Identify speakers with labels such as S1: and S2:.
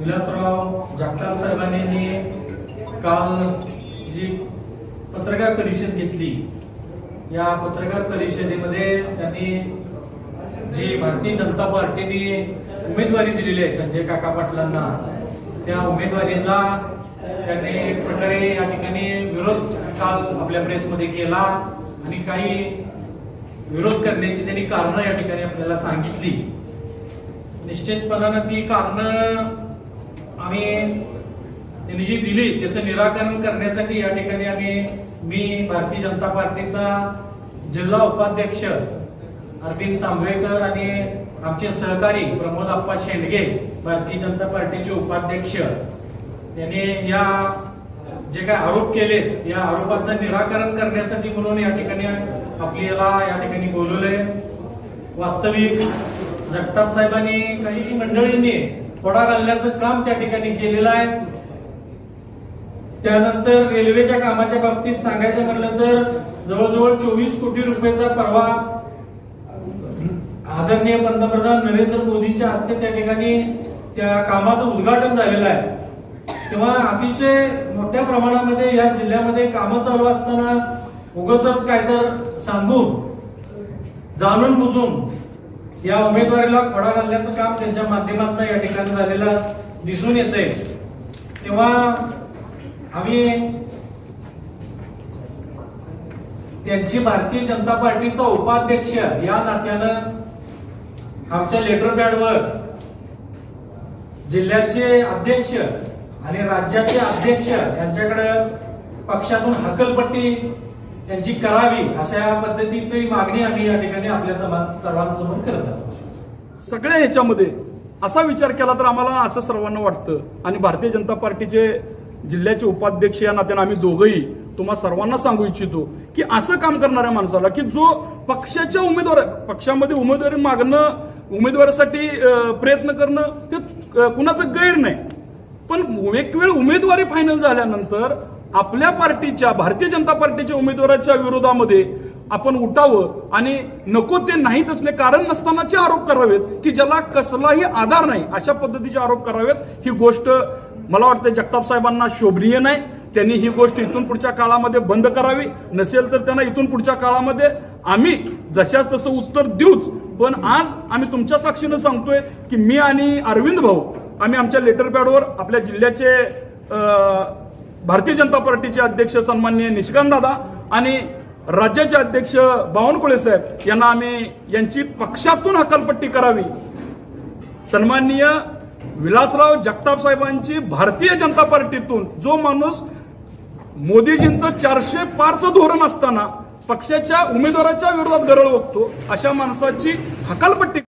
S1: जगताप साहेबांनी काल जी पत्रकार परिषद घेतली या पत्रकार परिषदेमध्ये त्यांनी जी भारतीय जनता पार्टीने उमेदवारी दिलेली आहे संजय काका पाटलांना त्या उमेदवारीला त्यांनी एक प्रकारे या ठिकाणी विरोध काल आपल्या प्रेसमध्ये केला आणि काही विरोध करण्याची त्यांनी कारणं या ठिकाणी आपल्याला सांगितली. निश्चितपणानं ती कारणं आम्ही त्यांनी जी दिली त्याचं निराकरण करण्यासाठी या ठिकाणी आम्ही मी भारतीय जनता पार्टीचा जिल्हा उपाध्यक्ष अरविंद तांबेकर आणि आमचे सहकारी प्रमोद आप्पा शेंडगे भारतीय जनता पार्टीचे उपाध्यक्ष यांनी या जे काय आरोप केलेत या आरोपांचं निराकरण करण्यासाठी म्हणून या ठिकाणी आपल्याला या ठिकाणी बोलवलंय. वास्तविक जगताप साहेबांनी काही मंडळींनी फोडा घालण्याचं काम त्या ठिकाणी केलेलं आहे. त्यानंतर रेल्वेच्या कामाच्या बाबतीत सांगायचं म्हटलं तर जवळजवळ चोवीस कोटी रुपयाचा परवा आदरणीय पंतप्रधान नरेंद्र मोदींच्या हस्ते त्या ठिकाणी त्या कामाचं उद्घाटन झालेलं आहे. तेव्हा अतिशय मोठ्या प्रमाणामध्ये या जिल्ह्यामध्ये कामं चालू असताना उगच काय तर सांगून जाणून बुजून या उमेदवारीला खडा घालण्याचं काम त्यांच्या माध्यमातून या ठिकाणी झालेलं दिसून येत आहे तेव्हा आम्ही त्यांची भारतीय जनता पार्टीचा उपाध्यक्ष या नात्यानं आमच्या लेटर पॅडवर जिल्ह्याचे अध्यक्ष आणि राज्याचे अध्यक्ष यांच्याकडे पक्षातून हकलपट्टी त्यांची करावी अशा पद्धतीची मागणी आम्ही या ठिकाणी आपल्या समाज सर्वांसमोर करत आहोत.
S2: सगळ्या ह्याच्यामध्ये असा विचार केला तर आम्हाला असं सर्वांना वाटतं. आणि भारतीय जनता पार्टीचे जिल्ह्याचे उपाध्यक्ष या नात्यानं आम्ही दोघंही तुम्हा सर्वांना सांगू इच्छितो की असं काम करणाऱ्या माणसाला की जो पक्षाच्या उमेदवार पक्षामध्ये उमेदवारी मागणं उमेदवारीसाठी प्रयत्न करणं ते कुणाचं गैर नाही. पण एक वेळ उमेदवारी फायनल झाल्यानंतर आपल्या पार्टीच्या भारतीय जनता पार्टीच्या उमेदवाराच्या विरोधामध्ये आपण उठावं आणि नको ते नाहीत असले कारण नसतानाचे आरोप करावेत की ज्याला कसलाही आधार नाही अशा पद्धतीचे आरोप करावेत. ही गोष्ट मला वाटतं जगताप साहेबांना शोभनीय नाही. त्यांनी ही गोष्ट इथून पुढच्या काळामध्ये बंद करावी. नसेल तर त्यांना इथून पुढच्या काळामध्ये आम्ही जशाच तसं उत्तर देऊच. पण आज आम्ही तुमच्या साक्षीनं सांगतोय की मी आणि अरविंद भाऊ आम्ही आमच्या लेटर पॅडवर आपल्या जिल्ह्याचे भारतीय जनता पार्टीचे अध्यक्ष सन्माननीय निशिकांत दादा आणि राज्याचे अध्यक्ष बावनकुळे साहेब यांना आम्ही यांची पक्षातून हकालपट्टी करावी. सन्माननीय विलासराव जगताप साहेबांची भारतीय जनता पार्टीतून जो माणूस मोदीजींचं चारशे पारचं धोरण असताना पक्षाच्या उमेदवाराच्या विरोधात गरळ बघतो अशा माणसाची हकालपट्टी